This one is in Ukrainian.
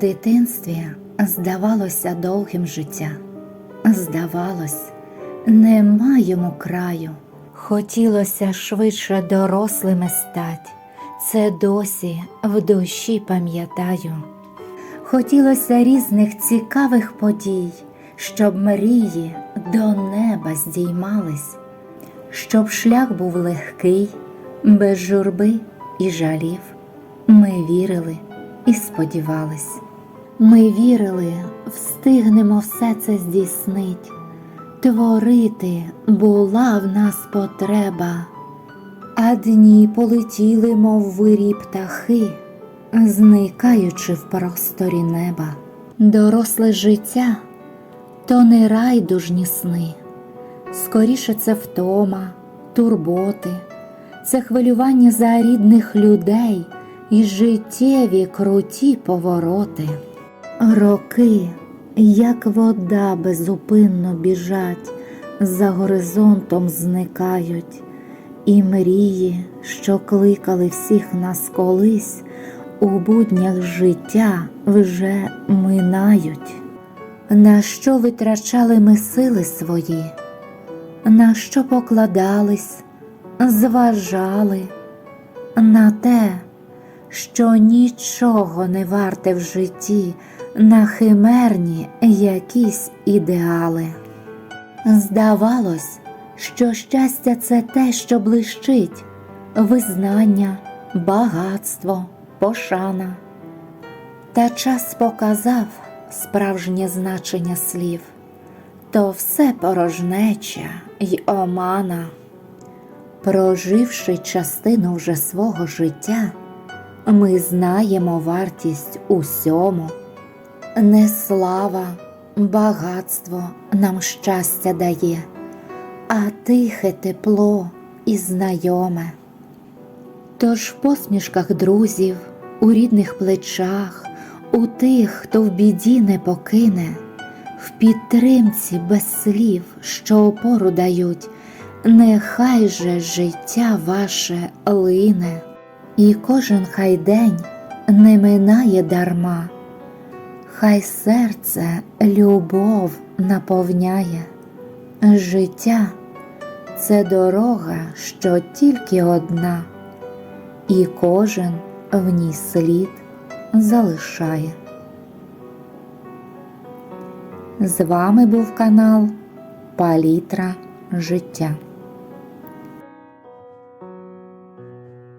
дитинстві здавалося довгим життя. Здавалось, нема йому краю. Хотілося швидше дорослими стать. Це досі в душі пам'ятаю. Хотілося різних цікавих подій, щоб мрії до неба здіймались, щоб шлях був легкий, без журби і жалів. Ми вірили і сподівались. Ми вірили, встигнемо все це здійснить. Творити була в нас потреба, а дні полетіли, мов вирі птахи, зникаючи в просторі неба. Доросле життя то не райдужні сни, скоріше це втома, турботи, це хвилювання за рідних людей і життєві круті повороти. Роки, як вода безупинно біжать, за горизонтом зникають, і мрії, що кликали всіх нас колись, у буднях життя вже минають. На що витрачали ми сили свої, на що покладались, зважали, на те, що нічого не варте в житті на химерні якісь ідеали. Здавалось, що щастя це те, що блищить, визнання, багатство, пошана. Та час показав справжнє значення слів, то все порожнеча й омана. Проживши частину вже свого життя, ми знаємо вартість усьому. Не слава, багатство нам щастя дає, а тихе тепло і знайоме. Тож в посмішках друзів, у рідних плечах, у тих, хто в біді не покине, в підтримці без слів, що опору дають, нехай же життя ваше лине, і кожен хай день не минає дарма. Хай серце любов наповняє, життя це дорога, що тільки одна, і кожен в ній слід залишає. З вами був канал Палітра життя.